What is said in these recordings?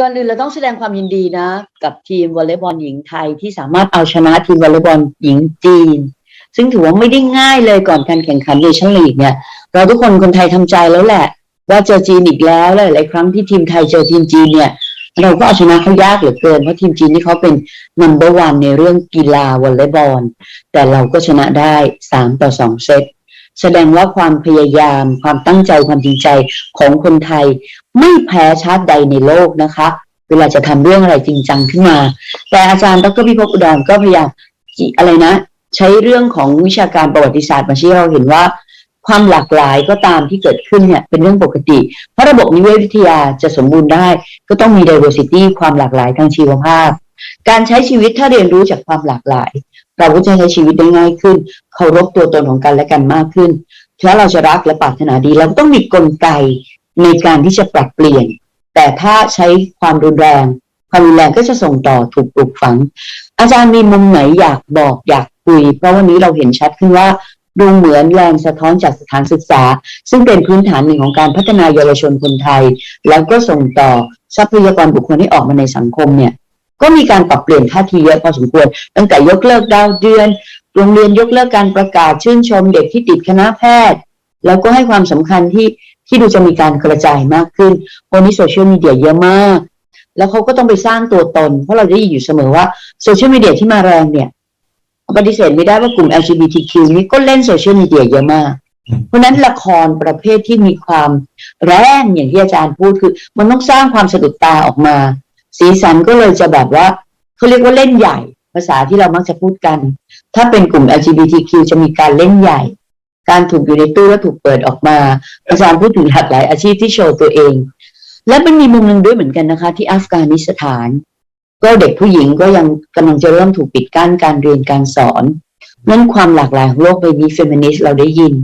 ก่อนอื่นเราต้องแสดงความยินดีนะ กับทีมวอลเลย์บอลหญิงไทยที่สามารถเอาชนะทีมวอลเลย์บอลหญิงจีน ซึ่งถือว่าไม่ได้ง่ายเลยก่อนการแข่งขันเนชั่นลีกเนี่ย เราทุกคนคนไทยทำใจแล้วแหละ ว่าเจอจีนอีกแล้วหลายๆครั้งที่ทีมไทยเจอทีมจีนเนี่ย เราก็เอาชนะเขายากเหลือเกินเพราะทีมจีนนี่เขาเป็น number one ในเรื่องกีฬาวอลเลย์บอลแต่เราก็ชนะได้สามต่อสองเซต แสดงว่าความพยายาม ความตั้งใจความจริงใจของคนไทย ไม่แพ้ชาติใดในโลกนะคะ เวลาจะทำเรื่องอะไรจริงจังขึ้นมา แต่อาจารย์ดรพิภพอุดรก็พยายามอะไรนะ ใช้เรื่องของวิชาการประวัติศาสตร์มาชี้เราเห็นว่าความหลากหลายก็ตามที่เกิดขึ้นเนี่ยเป็นเรื่องปกติ เพราะระบบนิเวศวิทยาจะสมบูรณ์ได้ ก็ต้องมี diversity ความหลากหลายทางชีวภาพ การใช้ชีวิตถ้าเรียนรู้จากความหลากหลาย เราก็จะใช้ชีวิตได้ง่ายขึ้น เคารพตัวตนของกันและกันมากขึ้นถ้าเราจะรักและปรารถนาดีเราต้องมีกลไกในการที่จะปรับเปลี่ยน แต่ถ้าใช้ความรุนแรง ความรุนแรงก็จะส่งต่อถูกปลูกฝัง อาจารย์มีมุมไหนอยากบอกอยากคุย เพราะวันนี้เราเห็นชัดขึ้นว่าดูเหมือนแรงสะท้อนจากสถานศึกษา ซึ่งเป็นพื้นฐานหนึ่งของการพัฒนาเยาวชนคนไทย แล้วก็ส่งต่อทรัพยากรบุคคลที่ออกมาในสังคมเนี่ย ก็มีการปรับเปลี่ยนท่าทีเยอะพอสมควร ตั้งแต่ยกเลิกดาวเดือน โรงเรียนยกเลิกการประกาศชื่นชมเด็กที่ติดคณะแพทย์ แล้วก็ให้ความสำคัญที่ที่ดูจะมีการกระจายมากขึ้นวันนี้โซเชียลมีเดียเยอะมาก แล้วเขาก็ต้องไปสร้างตัวตน เพราะเราได้ยินอยู่เสมอว่าโซเชียลมีเดียที่มาแรงเนี่ยปฏิเสธไม่ได้ว่ากลุ่ม LGBTQ นี้ก็เล่นโซเชียลมีเดียเยอะมากเพราะนั้นละครประเภทที่มีความแรงอย่างที่อาจารย์พูดคือ มันต้องสร้างความสะดุดตาออกมา สีสันก็เลยจะแบบว่าเขาเรียกว่าเล่นใหญ่ ภาษาที่เรามักจะพูดกัน ถ้าเป็นกลุ่ม LGBTQ จะมีการเล่นใหญ่ การถูกอยู่ในตู้แล้วถูกเปิดออกมาอาจารย์พูดถึงหลากหลายอาชีพที่โชว์ตัวเอง และมันมีมุมหนึ่งด้วยเหมือนกันนะคะ ที่อัฟกานิสถาน ก็เด็กผู้หญิงก็ยังกำลังจะเริ่มถูกปิดกั้นการเรียนการสอนนั่นความหลากหลายของโลกใบนี้เฟมินิสต์เราได้ยิน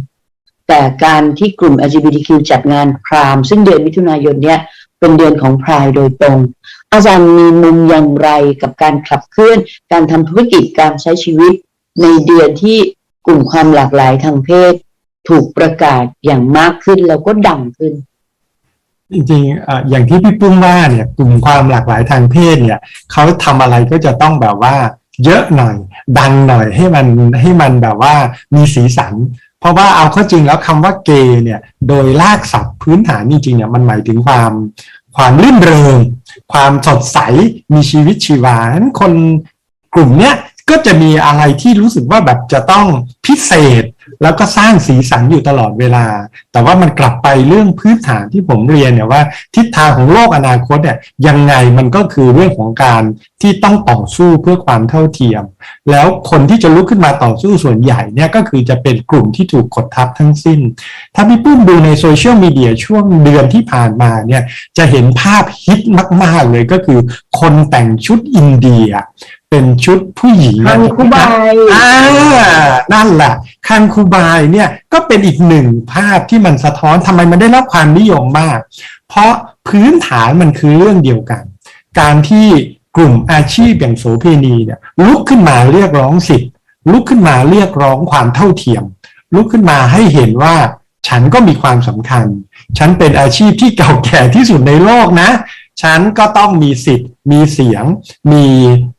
แต่การที่กลุ่ม LGBTQ จัดงานพรามซึ่งเดือนมิถุนายนเนี่ยเป็นเดือนของพรายโดยตรง อาจารย์มีมุมอย่างไรกับการขับเคลื่อน การทำธุรกิจการใช้ชีวิต ในเดือนที่กลุ่มความหลากหลายทางเพศ ถูกประกาศอย่างมากขึ้นแล้วก็ดังขึ้น จริงๆอย่างที่พี่ปุ้มว่าเนี่ยกลุ่มความหลากหลายทางเพศเนี่ยเขาทำอะไรก็จะต้องแบบว่าเยอะหน่อย ดังหน่อยให้มันให้มันแบบว่ามีสีสัน เพราะว่าเอาเข้าจริงแล้วคำว่าเกย์เนี่ยโดยลากศัพท์พื้นฐานจริงๆเนี่ยมันหมายถึงความ ความรื่นเริง ความสดใสมีชีวิตชีวานั้นคนกลุ่มเนี้ยก็จะมีอะไรที่รู้สึกว่าแบบจะต้องพิเศษ แล้วก็สร้างสีสันอยู่ตลอดเวลาแต่ว่ามันกลับไปเรื่องพื้นฐานที่ผมเรียนเนี่ยว่า ทิศทางของโลกอนาคตเนี่ยยังไงมันก็คือเรื่องของการที่ต้องต่อสู้เพื่อความเท่าเทียม แล้วคนที่จะลุกขึ้นมาต่อสู้ส่วนใหญ่เนี่ยก็คือจะเป็นกลุ่มที่ถูกกดทับทั้งสิ้น ถ้าพี่ปุ้มดูในโซเชียลมีเดียช่วงเดือนที่ผ่านมาเนี่ยจะเห็นภาพฮิตมาก ๆ เลยก็คือ คนแต่งชุดอินเดียเป็นชุดผู้หญิงคังคูบายอ่านั่นแหละคังคูบายเนี่ยก็เป็นอีกหนึ่งภาพที่มันสะท้อนทำไมมันได้รับความนิยมมาก เพราะพื้นฐานมันคือเรื่องเดียวกัน การที่กลุ่มอาชีพอย่างโสเพณีเนี่ยลุกขึ้นมาเรียกร้องสิทธิ์ลุกขึ้นมาเรียกร้องความเท่าเทียม ลุกขึ้นมาให้เห็นว่าฉันก็มีความสำคัญ ฉันเป็นอาชีพที่เก่าแก่ที่สุดในโลกนะ ฉันก็ต้องมีสิทธิ์ มีเสียง มี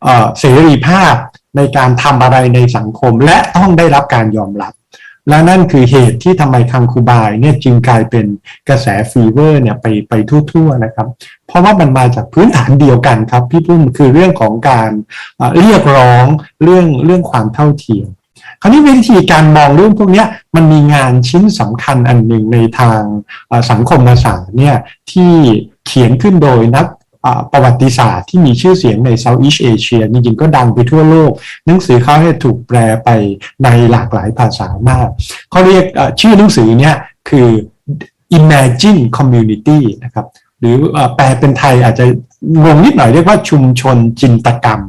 เออเสรีภาพในการทำอะไรในสังคม และต้องได้รับการยอมรับ และนั่นคือเหตุที่ทำไมคังคูบายเนี่ยจึงกลายเป็นกระแสฟีเวอร์เนี่ยไปไปทั่วๆนะครับ เพราะว่ามันมาจากพื้นฐานเดียวกันครับพี่ปุ้มคือเรื่องของการเรียกร้องเรื่องเรื่องความเท่าเทียมคราวนี้วิธีการมองเรื่องพวกนี้มันมีงานชิ้นสำคัญอันหนึ่งในทางสังคมศาสตร์เนี่ยที่เขียนขึ้นโดยนัก ประวัติศาสตร์ที่มีชื่อเสียงใน Southeast Asia จริงๆก็ดังไปทั่วโลก หนังสือเขาเนี่ยถูกแปลไปในหลากหลายภาษามาก เขาเรียกชื่อหนังสือเนี่ยคือ Imagine Community นะครับหรือแปลเป็นไทยอาจจะงงนิดหน่อยเรียกว่าชุมชนจินตกรรม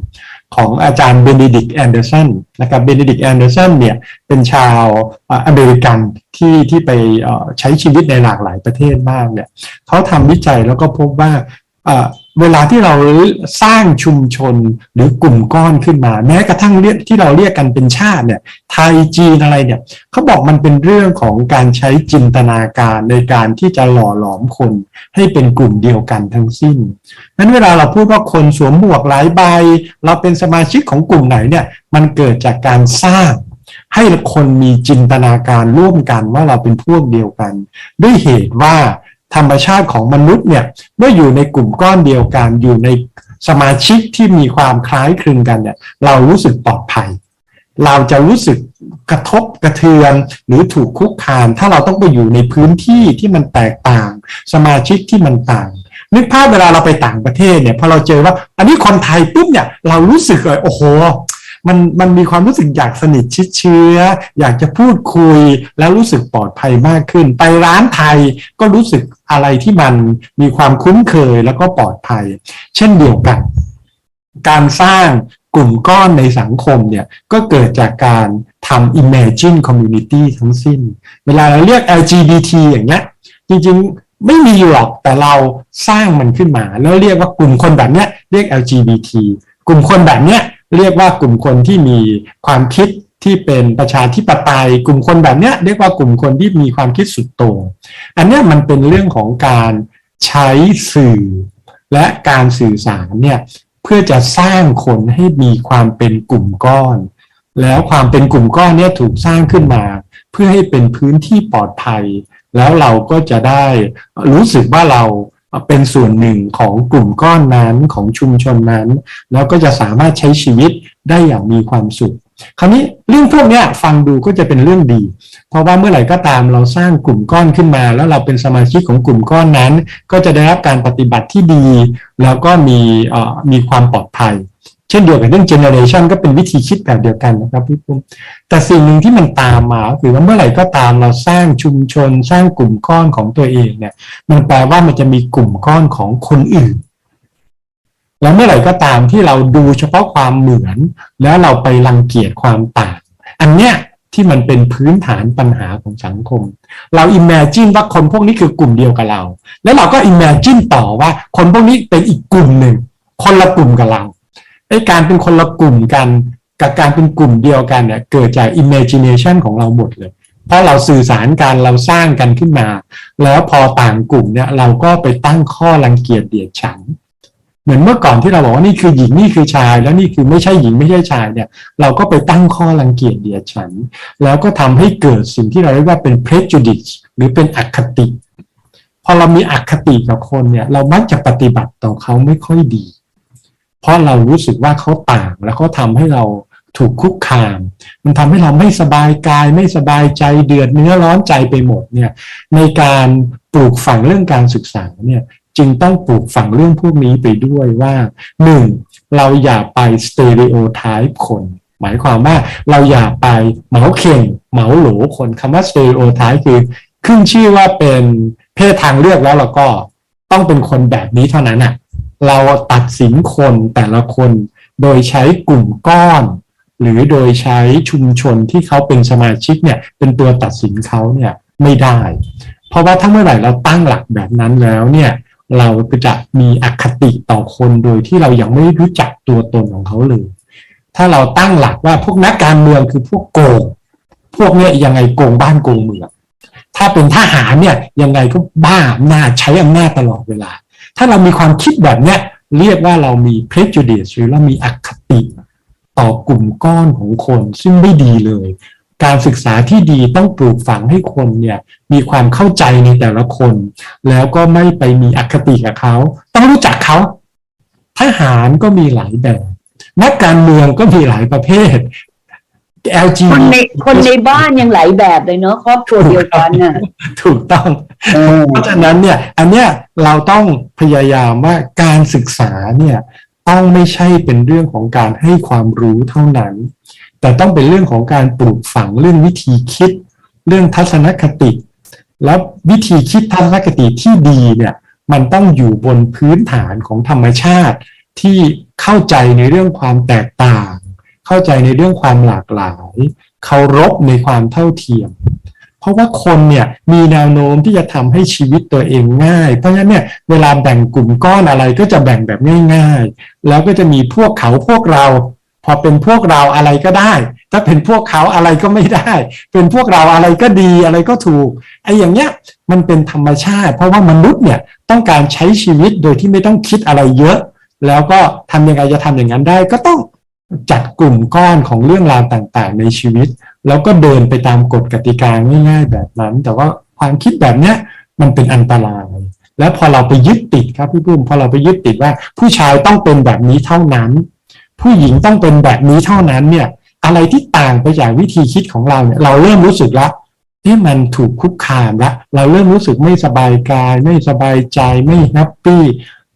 ของอาจารย์เบนดิกแอนเดอร์สันนะครับเบนดิกแอนเดอร์สันเนี่ยเป็นชาวอเมริกันที่ที่ไปใช้ชีวิตในหลากหลายประเทศมากเนี่ยเขาทำวิจัยแล้วก็พบว่า เวลาที่เราสร้างชุมชนหรือกลุ่มก้อนขึ้นมา แม้กระทั่งเรียกที่เราเรียกกันเป็นชาติเนี่ยไทยจีนอะไรเนี่ยเขาบอกมันเป็นเรื่องของการใช้จินตนาการในการที่จะหล่อหลอมคน ให้เป็นกลุ่มเดียวกันทั้งสิ้นนั้นเวลาเราพูดว่าคนสวมหมวกหลายใบ เราเป็นสมาชิกของกลุ่มไหนเนี่ยมันเกิดจากการสร้างให้คนมีจินตนาการร่วมกันว่าเราเป็นพวกเดียวกัน ด้วยเหตุว่า ธรรมชาติของมนุษย์เนี่ยเมื่ออยู่ในกลุ่มก้อนเดียวกันอยู่ในสมาชิกที่มีความคล้ายคลึงกันเนี่ยเรารู้สึกปลอดภัย เราจะรู้สึกกระทบกระเทือนหรือถูกคุกคาม ถ้าเราต้องไปอยู่ในพื้นที่ที่มันแตกต่าง สมาชิกที่มันต่างนึกภาพเวลาเราไปต่างประเทศเนี่ยพอเราเจอว่า อันนี้คนไทยปุ๊บเนี่ยเรารู้สึกเลยโอ้โห มันมันมีความรู้สึกอยากสนิทชิดเชื้อ อยากจะพูดคุยแล้วรู้สึกปลอดภัยมากขึ้น ไปร้านไทยก็รู้สึกอะไรที่มันมีความคุ้นเคยแล้วก็ปลอดภัย เช่นเดียวกัน การสร้างกลุ่มก้อนในสังคมเนี่ยก็เกิดจากการทำ imagine community ทั้งสิ้น เวลาเราเรียก LGBT อย่างเงี้ยจริงๆไม่มีหรอกแต่เราสร้างมันขึ้นมา แล้วเรียกว่ากลุ่มคนแบบเนี้ยเรียก LGBT กลุ่มคนแบบเนี้ย เรียกว่ากลุ่มคนที่มีความคิดที่เป็นประชาธิปไตยกลุ่มคนแบบเนี้ยเรียกว่ากลุ่มคนที่มีความคิดสุดโต่งอันเนี้ยมันเป็นเรื่องของการใช้สื่อ และการสื่อสารเนี่ยเพื่อจะสร้างคนให้มีความเป็นกลุ่มก้อน แล้วความเป็นกลุ่มก้อนเนี่ยถูกสร้างขึ้นมา เพื่อให้เป็นพื้นที่ปลอดภัย แล้วเราก็จะได้รู้สึกว่าเรา เป็นส่วนหนึ่งของกลุ่มก้อนนั้นของชุมชนนั้น แล้วก็จะสามารถใช้ชีวิตได้อย่างมีความสุขคราวนี้เรื่องพวกนี้ฟังดูก็จะเป็นเรื่องดี เพราะว่าเมื่อไหร่ก็ตามเราสร้างกลุ่มก้อนขึ้นมา แล้วเราเป็นสมาชิกของกลุ่มก้อนนั้น ก็จะได้รับการปฏิบัติที่ดี แล้วก็มีมีความปลอดภัย เช่นเดียวกับเรื่อง generation ก็เป็นวิธีคิดแบบเดียวกันนะครับพี่ปุ้มแต่สิ่งหนึ่งที่มันตามมาคือว่าเมื่อไหร่ก็ตามเราสร้างชุมชน สร้างกลุ่มก้อนของตัวเองเนี่ย มันแปลว่ามันจะมีกลุ่มก้อนของคนอื่น แล้วเมื่อไหร่ก็ตามที่เราดูเฉพาะความเหมือน แล้วเราไปรังเกียจความต่าง อันเนี้ยที่มันเป็นพื้นฐานปัญหาของสังคม เราอิมเมจินว่าคนพวกนี้คือกลุ่มเดียวกับเรา แล้วเราก็อิมเมจินต่อว่าคนพวกนี้เป็นอีกกลุ่มหนึ่ง คนละกลุ่มกับเรา ไอ้การเป็นคนละกลุ่มกัน กับการเป็นกลุ่มเดียวกันเนี่ยเกิดจาก imagination ของเราหมดเลย เพราะเราสื่อสารกันเราสร้างกันขึ้นมา แล้วพอต่างกลุ่มเนี่ยเราก็ไปตั้งข้อรังเกียจเดียดฉันเหมือนเมื่อก่อนที่เราบอกว่านี่คือหญิงนี่คือชาย แล้วนี่คือไม่ใช่หญิงไม่ใช่ชายเนี่ย เราก็ไปตั้งข้อรังเกียจเดียดฉัน แล้วก็ทำให้เกิดสิ่งที่เราเรียกว่าเป็น prejudice หรือเป็นอคติ พอเรามีอคติกับคนเนี่ย เรามักจะปฏิบัติต่อเขาไม่ค่อยดี เพราะเรารู้สึกว่าเขาต่างแล้วเขาทำให้เราถูกคุกคาม มันทำให้เราไม่สบายกายไม่สบายใจเดือดเนื้อร้อนใจไปหมดเนี่ยในการปลูกฝังเรื่องการศึกษาเนี่ยจึงต้องปลูกฝังเรื่องพวกนี้ไปด้วยว่าหนึ่งเราอย่าไปสเต r ร o t y p e คน หมายความว่าเราอย่าไปเหมาเข่งเหมาโหลคนคำว่าสเต r ร o t y p e คือ ขึ้นชื่อว่าเป็นเพศทางเลือกแล้วเราก็ต้องเป็นคนแบบนี้เท่านั้นอะ เราตัดสินคนแต่ละคน โดยใช้กลุ่มก้อน หรือโดยใช้ชุมชนที่เขาเป็นสมาชิกเนี่ยเป็นตัวตัดสินเขาเนี่ยไม่ได้ เพราะว่าถ้าเมื่อไหร่เราตั้งหลักแบบนั้นแล้วเนี่ยเราจะมีอคติต่อคนโดยที่เรายังไม่รู้จักตัวตนของเขาเลย ถ้าเราตั้งหลักว่าพวกนักการเมืองคือพวกโกง พวกเนี้ยยังไงโกงบ้านโกงเมือง ถ้าเป็นทหารเนี่ยยังไงก็บ้าอำนาจใช้อำนาจตลอดเวลา ถ้าเรามีความคิดแบบเนี้ยเรียกว่าเรามี prejudice หรือเรามีอคติต่อกลุ่มก้อนของคนซึ่งไม่ดีเลย การศึกษาที่ดีต้องปลูกฝังให้คนเนี่ยมีความเข้าใจในแต่ละคน แล้วก็ไม่ไปมีอคติกับเขาต้องรู้จักเขาทหารก็มีหลายแบบ นักการเมืองก็มีหลายประเภท LG คนในคนในบ้านยังหลายแบบเลยเนาะครอบครัวเดียวกันน่ะถูกต้องเออเพราะฉะนั้นเนี่ย อันเนี้ยเราต้องพยายามว่าการศึกษาเนี่ยต้องไม่ใช่เป็นเรื่องของการให้ความรู้เท่านั้น แต่ต้องเป็นเรื่องของการปลูกฝังเรื่องวิธีคิด เรื่องทัศนคติ แล้ววิธีคิดทัศนคติที่ดีเนี่ยมันต้องอยู่บนพื้นฐานของธรรมชาติที่เข้าใจในเรื่องความแตกต่าง เข้าใจในเรื่องความหลากหลายเคารพในความเท่าเทียม เพราะว่าคนเนี่ยมีแนวโน้มที่จะทำให้ชีวิตตัวเองง่าย เพราะฉะนั้นเนี่ยเวลาแบ่งกลุ่มก้อนอะไรก็จะแบ่งแบบง่าย ๆ แล้วก็จะมีพวกเขาพวกเรา พอเป็นพวกเราอะไรก็ได้ ถ้าเป็นพวกเขาอะไรก็ไม่ได้ เป็นพวกเราอะไรก็ดีอะไรก็ถูกไอ้อย่างเงี้ยมันเป็นธรรมชาติ เพราะว่ามนุษย์เนี่ยต้องการใช้ชีวิตโดยที่ไม่ต้องคิดอะไรเยอะ แล้วก็ทำยังไงจะทำอย่างนั้นได้ก็ต้อง จัดกลุ่มก้อนของเรื่องราวต่างๆ ในชีวิต แล้วก็เดินไปตามกฎกติกาง่ายๆแบบนั้น แต่ว่าความคิดแบบเนี้ยมันเป็นอันตราย แล้วพอเราไปยึดติดครับพี่ปุ้มพอเราไปยึดติดว่า ผู้ชายต้องเป็นแบบนี้เท่านั้น ผู้หญิงต้องเป็นแบบนี้เท่านั้นเนี่ยอะไรที่ต่างไปจากวิธีคิดของเราเนี่ยเราเริ่มรู้สึกแล้วเอ๊ะมันถูกคุกคามละเราเริ่มรู้สึกไม่สบายกาย ไม่สบายใจไม่แฮปปี้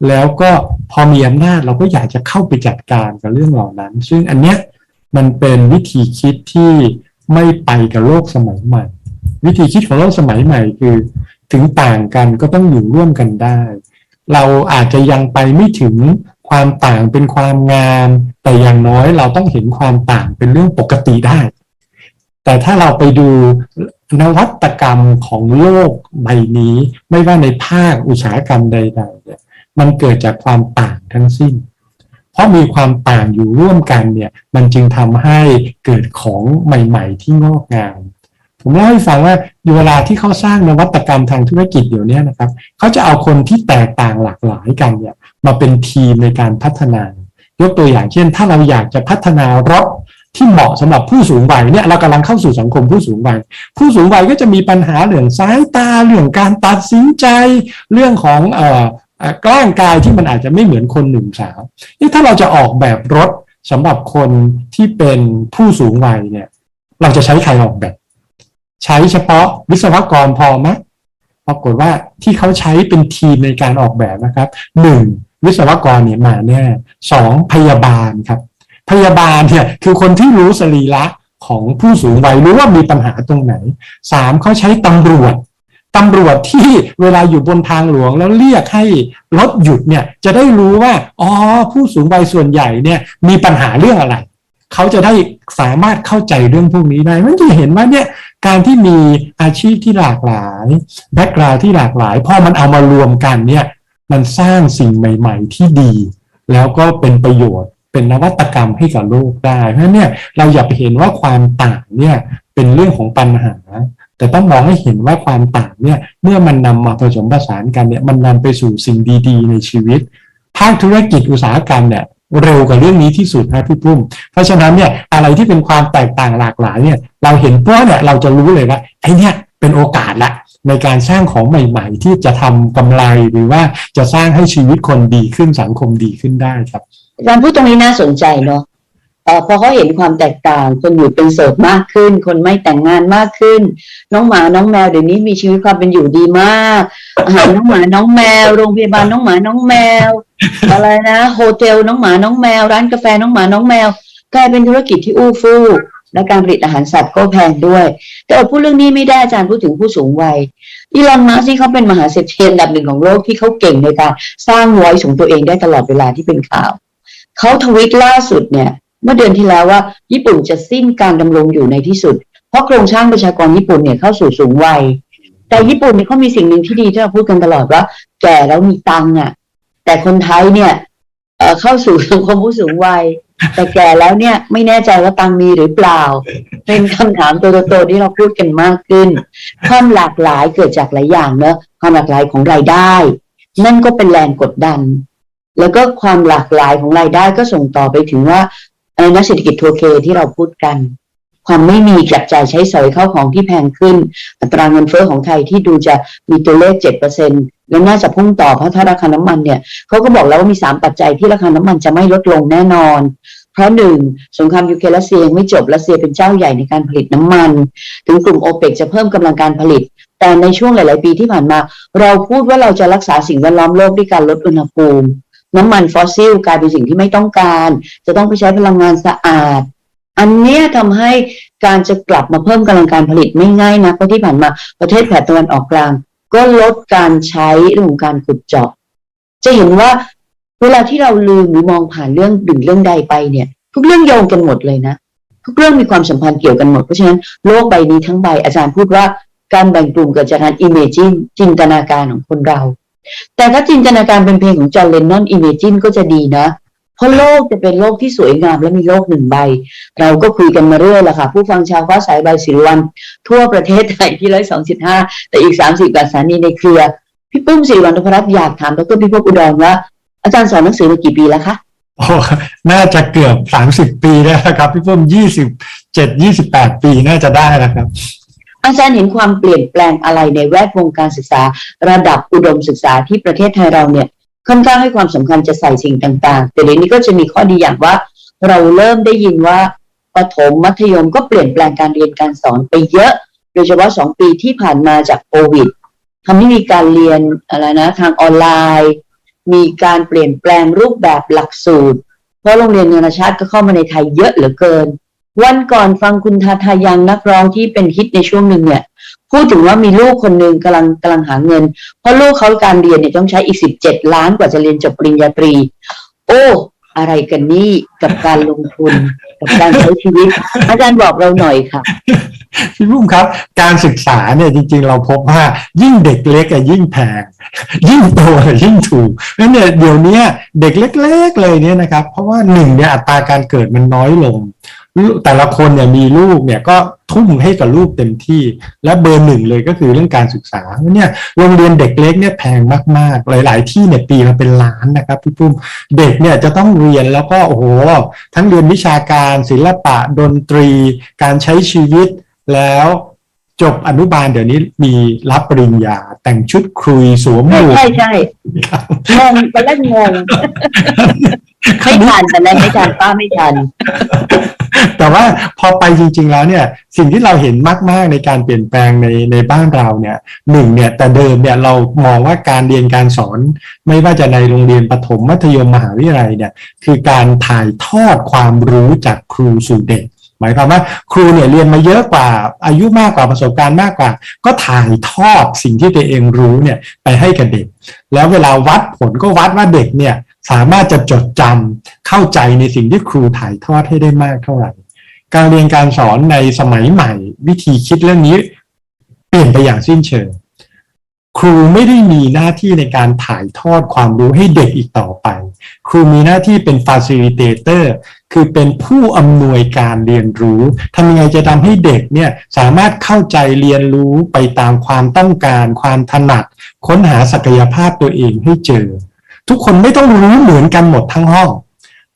แล้วก็พอมีอำนาจเราก็อยากจะเข้าไปจัดการกับเรื่องเหล่านั้น ซึ่งอันเนี้ยมันเป็นวิธีคิดที่ไม่ไปกับโลกสมัยใหม่ วิธีคิดของโลกสมัยใหม่คือ ถึงต่างกันก็ต้องอยู่ร่วมกันได้ เราอาจจะยังไปไม่ถึงความต่างเป็นความงาม แต่อย่างน้อยเราต้องเห็นความต่างเป็นเรื่องปกติได้ แต่ถ้าเราไปดูนวัตกรรมของโลกใบนี้ ไม่ว่าในภาคอุตสาหกรรมใดๆเนี่ย มันเกิดจากความต่างทั้งสิ้น เพราะมีความต่างอยู่ร่วมกันเนี่ย มันจึงทำให้เกิดของใหม่ ๆ ที่งอกงาม ผมเล่าให้ฟังว่าเวลาที่เขาสร้างนวัตกรรมทางธุรกิจเดี๋ยวนี้นะครับเขาจะเอาคนที่แตกต่างหลากหลายกันเนี่ยมาเป็นทีมในการพัฒนายกตัวอย่างเช่น ถ้าเราอยากจะพัฒนารถที่เหมาะสำหรับผู้สูงวัยเนี่ยเรากำลังเข้าสู่สังคมผู้สูงวัย ผู้สูงวัยก็จะมีปัญหาเรื่องสายตาเรื่องการตัดสินใจ เรื่องของเอ่อ ร่างกายที่มันอาจจะไม่เหมือนคนหนุ่มสาวนี่ถ้าเราจะออกแบบรถสำหรับคนที่เป็นผู้สูงวัยเนี่ย เราจะใช้ใครออกแบบ ใช้เฉพาะวิศวกรพอไหมปรากฏว่าที่เขาใช้เป็นทีมในการออกแบบนะครับหนึ่งวิศวกรเนี่ยมาแน่สองพยาบาลครับ พยาบาลเนี่ยคือคนที่รู้สรีระของผู้สูงวัยรู้ว่ามีปัญหาตรงไหนสามเขาใช้ตำรวจ ตำรวจที่เวลาอยู่บนทางหลวงแล้วเรียกให้รถหยุดเนี่ยจะได้รู้ว่าอ๋อผู้สูงวัยส่วนใหญ่เนี่ยมีปัญหาเรื่องอะไร เขาจะได้สามารถเข้าใจเรื่องพวกนี้ได้มันจะเห็นว่าเนี่ยการที่มีอาชีพที่หลากหลายแบ็กกราวที่หลากหลายพอมันเอามารวมกันเนี่ยมันสร้างสิ่งใหม่ ๆ ที่ดี แล้วก็เป็นประโยชน์เป็นนวัตกรรมให้กับโลกได้ เพราะเนี่ยเราอย่าไปเห็นว่าความต่างเนี่ยเป็นเรื่องของปัญหา แต่ต้องมองให้เห็นว่าความต่างเนี่ยเมื่อมันนำมาผสมผสานกันเนี่ยมันนำไปสู่สิ่งดี ๆ ในชีวิต ภาคธุรกิจอุตสาหกรรมเนี่ยเร็วกว่าเรื่องนี้ที่สุดนะพี่ปุ้ม เพราะฉะนั้นเนี่ยอะไรที่เป็นความแตกต่างหลากหลายเนี่ยเราเห็นปุ๊บเนี่ยเราจะรู้เลยว่าไอ้เนี่ยเป็นโอกาสละในการสร้างของใหม่ ๆ ที่จะทำกำไรหรือว่าจะสร้างให้ชีวิตคนดีขึ้นสังคมดีขึ้นได้ครับอาจารย์พูดตรงนี้น่าสนใจเนาะ พอเขาเห็นความแตกต่าง คนอยู่เป็นโสดมากขึ้น คนไม่แต่งงานมากขึ้น น้องหมาน้องแมวเดี๋ยวนี้มีชีวิตความเป็นอยู่ดีมากอาหารน้องหมาน้องแมว โรงพยาบาลน้องหมาน้องแมว อะไรนะโฮเทลน้องหมาน้องแมว ร้านกาแฟน้องหมาน้องแมวกลายเป็นธุรกิจที่อู้ฟู่และการผลิตอาหารสัตว์ก็แพงด้วย แต่อดพูดเรื่องนี้ไม่ได้อาจารย์พูดถึงผู้สูงวัยอีลอนมัสก์นี่เขาเป็นมหาเศรษฐีอันดับหนึ่งของโลกที่เขาเก่งในการสร้างไว้ของตัวเองได้ตลอดเวลาที่เป็นข่าวเขาทวิตล่าสุดเนี่ย เมื่อเดือนที่แล้วว่า ญี่ปุ่นจะสิ้นการดำรงอยู่ในที่สุด เพราะโครงสร้างประชากรญี่ปุ่นเนี่ยเข้าสู่สูงวัย แต่ญี่ปุ่นเนี่ยเขามีสิ่งหนึ่งที่ดีที่เราพูดกันตลอดว่า แก่แล้วมีตังค์อะ แต่คนไทยเนี่ยเข้าสู่สังคมผู้สูงวัย แต่แก่แล้วเนี่ยไม่แน่ใจว่าตังมีหรือเปล่า เป็นคำถามตัวโตๆที่เราพูดกันมากขึ้น ความหลากหลายเกิดจากหลายอย่างเนอะความหลากหลายของรายได้ นั่นก็เป็นแรงกดดัน แล้วก็ความหลากหลายของรายได้ก็ส่งต่อไปถึงว่า นักเศรษฐกิจทัวเคที่เราพูดกัน ความไม่มีจับจ่ายใช้สอยเข้าของที่แพงขึ้น อัตราเงินเฟ้อของไทยที่ดูจะมีตัวเลขเจ็ดเปอร์เซ็นตแล้วน่าจะพุ่งต่อเพราะถ้าราคาน้ำมันเนี่ยเขาก็บอกแล้วว่ามีสามปัจจัยที่ราคาน้ำมันจะไม่ลดลงแน่นอน เพราะหนึ่งสงครามยูเครนรัสเซียยังไม่จบรัสเซียเป็นเจ้าใหญ่ในการผลิตน้ำมัน ถึงกลุ่มโอเปกจะเพิ่มกำลังการผลิต แต่ในช่วงหลาย ๆ ปีที่ผ่านมา เราพูดว่าเราจะรักษาสิ่งแวดล้อมโลกด้วยการลดอุณหภูมิ น้ำมันฟอสซิลกลายเป็นสิ่งที่ไม่ต้องการ จะต้องไปใช้พลังงานสะอาด อันนี้ทำให้การจะกลับมาเพิ่มกำลังการผลิตไม่ง่ายนะเพราะที่ผ่านมาประเทศแถบตะวันออกกลาง ก็ลดการใช้เรื่องของการขุดเจาะจะเห็นว่าเวลาที่เราลืมหรือมองผ่านเรื่องดึงเรื่องใดไปเนี่ย ทุกเรื่องโยงกันหมดเลยนะ ทุกเรื่องมีความสัมพันธ์เกี่ยวกันหมด เพราะฉะนั้นโลกใบนี้ทั้งใบอาจารย์พูดว่าการแบ่งกลุ่มเกิดจากการ imagine จินตนาการของคนเรา แต่ถ้าจินตนาการเป็นเพลงของจอห์นเลนนอน imagine ก็จะดีนะ เพราะโลกจะเป็นโลกที่สวยงามและมีโลกหนึ่งใบ เราก็คุยกันมาเรื่อยละค่ะ ผู้ฟังชาวฟ้าสายใบสิริวัน ทั่วประเทศไทยที่ร้อยสองสิบห้าแต่อีกสามสิบกว่าสถานีในเครือ พี่ปุ้มสิริวัณทุพรัตน์อยากถามดรพิภพอุดรว่า อาจารย์สอนหนังสือมากี่ปีแล้วคะโอ้น่าจะเกือบสามสิบปีแล้วครับ พี่ปุ้มยี่สิบเจ็ดยี่สิบแปดปีน่าจะได้แล้วครับ อาจารย์เห็นความเปลี่ยนแปลงอะไรในแวดวงการศึกษา ระดับอุดมศึกษาที่ประเทศไทยเราเนี่ยค่อนข้างให้ความสำคัญจะใส่สิ่งต่างๆ แต่เดี๋ยวนี้ก็จะมีข้อดีอย่างว่า เราเริ่มได้ยินว่าประถมมัธยมก็เปลี่ยนแปลงการเรียนการสอนไปเยอะ โดยเฉพาะสองปีที่ผ่านมาจากโควิดทำให้มีการเรียนอะไรนะทางออนไลน์ มีการเปลี่ยนแปลงรูปแบบหลักสูตร เพราะโรงเรียนนานาชาติก็เข้ามาในไทยเยอะเหลือเกิน วันก่อนฟังคุณทาทายังนักร้องที่เป็นฮิตในช่วงหนึ่งเนี่ย พูดถึงว่ามีลูกคนหนึ่งกำลังกำลังหาเงิน เพราะลูกเขาการเรียนเนี่ยต้องใช้อีกสิบเจ็ดล้านกว่าจะเรียนจบปริญญาตรี โอ้อะไรกันนี่กับการลงทุนกับการใช้ชีวิต อาจารย์บอกเราหน่อยค่ะพี่ปุ้มครับ การศึกษาเนี่ยจริง ๆ เราพบว่ายิ่งเด็กเล็กอะยิ่งแพงยิ่งโตยิ่งถูกนั่นเนี่ยเดี๋ยวนี้เด็กเล็ก ๆ เลยเนี่ยนะครับ เพราะว่าหนึ่งเนี่ยอัตราการเกิดมันน้อยลง แต่ละคนเนี่ยมีลูกเนี่ยก็ทุ่มให้กับลูกเต็มที่ และเบอร์หนึ่งเลยก็คือเรื่องการศึกษาเนี่ยโรงเรียนเด็กเล็กเนี่ยแพงมากๆ หลาย ๆ ที่เนี่ยปีละเป็นล้านนะครับพี่ปุ้มเด็กเนี่ยจะต้องเรียนแล้วก็โอ้โหทั้งเรียนวิชาการศิลปะดนตรี การใช้ชีวิตแล้วจบอนุบาลเดี๋ยวนี้มีรับปริญญา แต่งชุดครุยสวมหมวกใช่ใช่งงตอนแรกงงไม่ทันแต่แรกไม่ทันป้าไม่ทัน แต่ว่าพอไปจริง ๆ แล้วเนี่ยสิ่งที่เราเห็นมาก ๆ ในการเปลี่ยนแปลงในในบ้านเราเนี่ยหนึ่งเนี่ยแต่เดิมเนี่ยเรามองว่าการเรียนการสอน ไม่ว่าจะในโรงเรียนประถมมัธยมมหาวิทยาลัยเนี่ยคือการถ่ายทอดความรู้จากครูสู่เด็กหมายความว่าครูเนี่ยเรียนมาเยอะกว่าอายุมากกว่าประสบการณ์มากกว่า ก็ถ่ายทอดสิ่งที่ตัวเองรู้เนี่ยไปให้กับเด็ก แล้วเวลาวัดผลก็วัดว่าเด็กเนี่ยสามารถจะจดจำเข้าใจในสิ่งที่ครูถ่ายทอดให้ได้มากเท่าไหร่ การเรียนการสอนในสมัยใหม่ วิธีคิดเรื่องนี้ เปลี่ยนไปอย่างสิ้นเชิง ครูไม่ได้มีหน้าที่ในการถ่ายทอดความรู้ให้เด็กอีกต่อไป ครูมีหน้าที่เป็น facilitator คือเป็นผู้อำนวยการเรียนรู้ทำยังไงจะทำให้เด็กเนี่ยสามารถเข้าใจเรียนรู้ไปตามความต้องการ ความถนัด ค้นหาศักยภาพตัวเองให้เจอ ทุกคนไม่ต้องรู้เหมือนกันหมดทั้งห้อง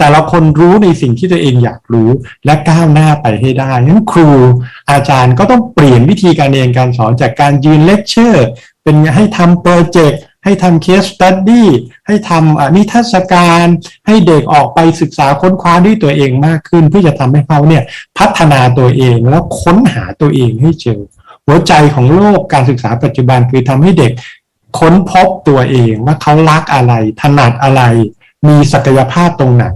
แต่ละคนรู้ในสิ่งที่ตัวเองอยากรู้และก้าวหน้าไปให้ได้นั้นครูอาจารย์ก็ต้องเปลี่ยนวิธีการเรียนการสอนจากการยืนเลคเชอร์เป็นให้ทำโปรเจกต์ให้ทำเคสสตัดดี้ให้ทำนิทรรศการ ให้เด็กออกไปศึกษาค้นคว้าด้วยตัวเองมากขึ้น เพื่อจะทำให้เขาเนี่ยพัฒนาตัวเองแล้วค้นหาตัวเองให้เจอ หัวใจของโลกการศึกษาปัจจุบันคือทำให้เด็กค้นพบตัวเองว่าเขารักอะไร ถนัดอะไร มีศักยภาพตรงไหน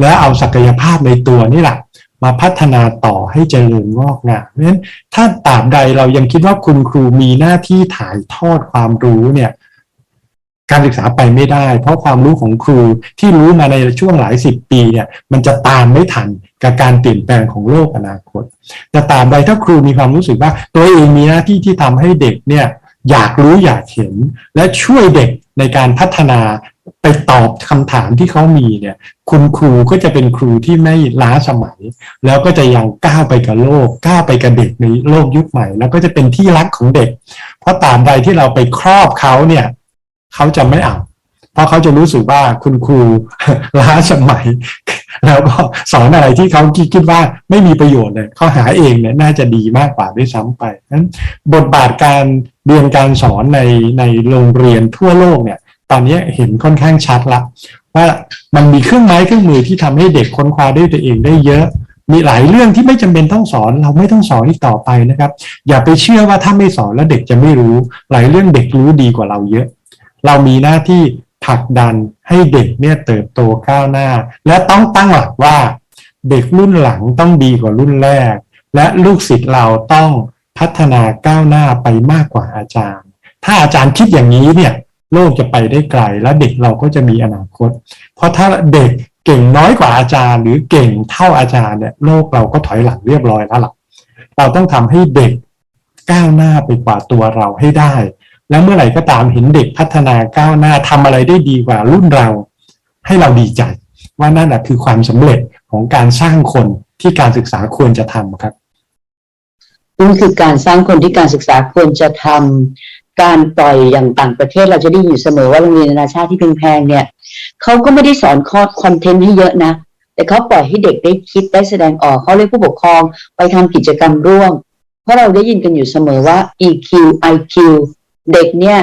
แล้วเอาศักยภาพในตัวนี่แหละมาพัฒนาต่อให้เจริญงอกงามเพราะฉะนั้นถ้าตราบใดเรายังคิดว่าคุณครูมีหน้าที่ถ่ายทอดความรู้เนี่ยการศึกษาไปไม่ได้ เพราะความรู้ของครูที่รู้มาในช่วงหลายสิบปีเนี่ยมันจะตามไม่ทันกับการเปลี่ยนแปลงของโลกอนาคตแต่ตาบใดถ้าครูมีความรู้สึกว่า ตัวเองมีหน้าที่ที่ทำให้เด็กเนี่ยอยากรู้อยากเห็นและช่วยเด็กในการพัฒนา ไปตอบคำถามที่เขามีเนี่ย คุณครูก็จะเป็นครูที่ไม่ล้าสมัย แล้วก็จะยังก้าวไปกับโลกก้าวไปกับเด็กในโลกยุคใหม่ แล้วก็จะเป็นที่รักของเด็ก เพราะตามใดที่เราไปครอบเขาเนี่ยเขาจะไม่เอาเพราะเขาจะรู้สึกว่าคุณครูล้าสมัย แล้วก็สอนอะไรที่เขาคิดคิดว่าไม่มีประโยชน์เลยเขาหาเองเนี่ยน่าจะดีมากกว่าด้วยซ้ำไปนั้นบทบาทการเรียนการสอนในในโรงเรียนทั่วโลกเนี่ย ตอนนี้เห็นค่อนข้างชัดละว่ามันมีเครื่องไม้เครื่องมือที่ทำให้เด็กค้นคว้าด้วยตัวเองได้เยอะ มีหลายเรื่องที่ไม่จำเป็นต้องสอน เราไม่ต้องสอนอีกต่อไปนะครับ อย่าไปเชื่อว่าถ้าไม่สอนแล้วเด็กจะไม่รู้ หลายเรื่องเด็กรู้ดีกว่าเราเยอะ เรามีหน้าที่ผลักดันให้เด็กเนี่ยเติบโตก้าวหน้า และต้องตั้งหลักว่าเด็กรุ่นหลังต้องดีกว่ารุ่นแรก และลูกศิษย์เราต้องพัฒนาก้าวหน้าไปมากกว่าอาจารย์ ถ้าอาจารย์คิดอย่างนี้เนี่ย โลกจะไปได้ไกล และเด็กเราก็จะมีอนาคต เพราะถ้าเด็กเก่งน้อยกว่าอาจารย์ หรือเก่งเท่าอาจารย์เนี่ยโลกเราก็ถอยหลังเรียบร้อยแล้วล่ะเราต้องทำให้เด็กก้าวหน้าไปกว่าตัวเราให้ได้ แล้วเมื่อไหร่ก็ตามเห็นเด็กพัฒนาก้าวหน้าทำอะไรได้ดีกว่ารุ่นเรา ให้เราดีใจ ว่านั่นแหะคือความสำเร็จของการสร้างคนที่การศึกษาควรจะทำครับนั่นคือการสร้างคนที่การศึกษาควรจะทำ การปล่อยอย่างต่างประเทศเราจะได้อยู่เสมอว่าโรงเรียนนานาชาติที่แพงๆเนี่ยเขาก็ไม่ได้สอนคอร์สคอนเทนต์ให้เยอะนะ แต่เขาปล่อยให้เด็กได้คิดได้แสดงออกเขาเรียกผู้ปกครองไปทำกิจกรรมร่วม เพราะเราได้ยินกันอยู่เสมอว่า EQ IQ เด็กเนี่ย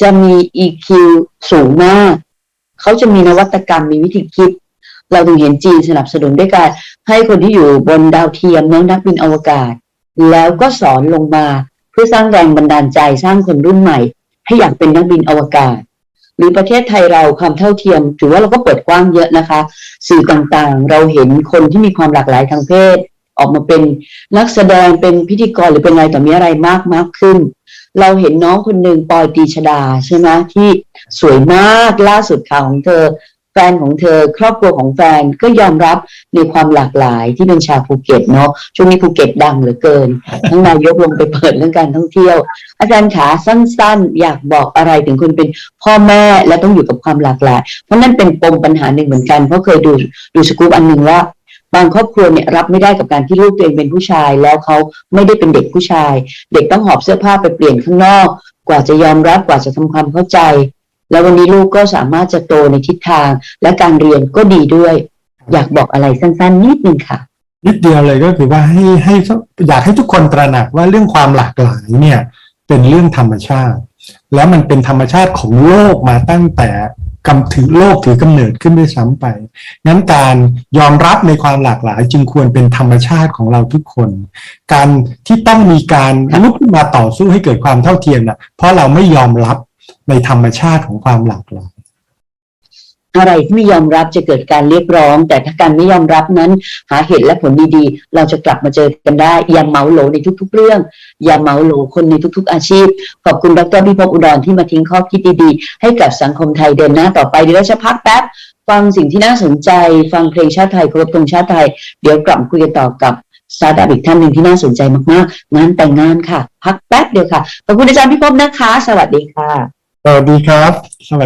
จะมี EQ สูงมากเขาจะมีนวัตกรรมมีวิธีคิด เราถึงเห็นจีนสนับสนุนด้วยการให้คนที่อยู่บนดาวเทียมน้องนักบินอวกาศ แล้วก็สอนลงมา เพื่อสร้างแรงบันดาลใจสร้างคนรุ่นใหม่ ให้อยากเป็นนักบินอวกาศ หรือประเทศไทยเราความเท่าเทียม ถือว่าเราก็เปิดกว้างเยอะนะคะ สื่อต่างๆ เราเห็นคนที่มีความหลากหลายทางเพศ ออกมาเป็นนักแสดงเป็นพิธีกรหรือเป็นอะไรต่อมีอะไรมากมากขึ้น เราเห็นน้องคนหนึ่งปอยตีชดาใช่ไหมที่สวยมากล่าสุดข่าวของเธอ แฟนของเธอ ครอบครัวของแฟนก็ยอมรับในความหลากหลายที่เป็นชาวภูเก็ตเนาะช่วงนี้ภูเก็ตดังเหลือเกินทั้งนายกลงไปเปิดเรื่องการท่องเที่ยว อาจารย์ขาสั้นๆ อยากบอกอะไรถึงคนเป็นพ่อแม่และต้องอยู่กับความหลากหลาย เพราะนั่นเป็นปมปัญหาหนึ่งเหมือนกันเพราะเคยดูดูสกู๊ปอันหนึ่งว่าบางครอบครัวเนี่ยรับไม่ได้กับการที่ลูกตัวเองเป็นผู้ชาย แล้วเขาไม่ได้เป็นเด็กผู้ชาย เด็กต้องหอบเสื้อผ้าไปเปลี่ยนข้างนอก กว่าจะยอมรับกว่าจะทำความเข้าใจ แล้ววันนี้ลูกก็สามารถจะโตในทิศทางและการเรียนก็ดีด้วย อยากบอกอะไรสั้นๆ นิดนึงค่ะ นิดเดียวเลยก็คือว่าให้ให้อยากให้ทุกคนตระหนักว่าเรื่องความหลากหลายเนี่ยเป็นเรื่องธรรมชาติ แล้วมันเป็นธรรมชาติของโลกมาตั้งแต่กำถือโลกถือกำเนิดขึ้นด้วยซ้ำไป งั้นการยอมรับในความหลากหลายจึงควรเป็นธรรมชาติของเราทุกคน การที่ต้องมีการลุกขึ้นมาต่อสู้ให้เกิดความเท่าเทียมน่ะเพราะเราไม่ยอมรับ ในธรรมชาติของความหลากหลายอะไรที่ไม่ยอมรับจะเกิดการเรียกร้อง แต่ถ้าการไม่ยอมรับนั้น หาเหตุและผลดีๆ เราจะกลับมาเจอกันได้ อย่าเมาโหลในทุก ๆ เรื่อง อย่าเมาโหลคนในทุก ๆ อาชีพ ขอบคุณดรพิภพอุดรที่มาทิ้งข้อคิดดีๆ ให้กับสังคมไทยเดินหน้าต่อไปเดี๋ยวเราจะพักแป๊บ ฟังสิ่งที่น่าสนใจ ฟังเพลงชาติไทยเคารพธงชาติไทย เดี๋ยวกลับคุยกันต่อกับสตาร์ทอัพอีกท่านหนึ่งที่น่าสนใจมากๆ งานแต่งงานค่ะ พักแป๊บเดียวค่ะขอบคุณอาจารย์พิภพนะคะ สวัสดีค่ะ สวัสดีครับ สวัสดี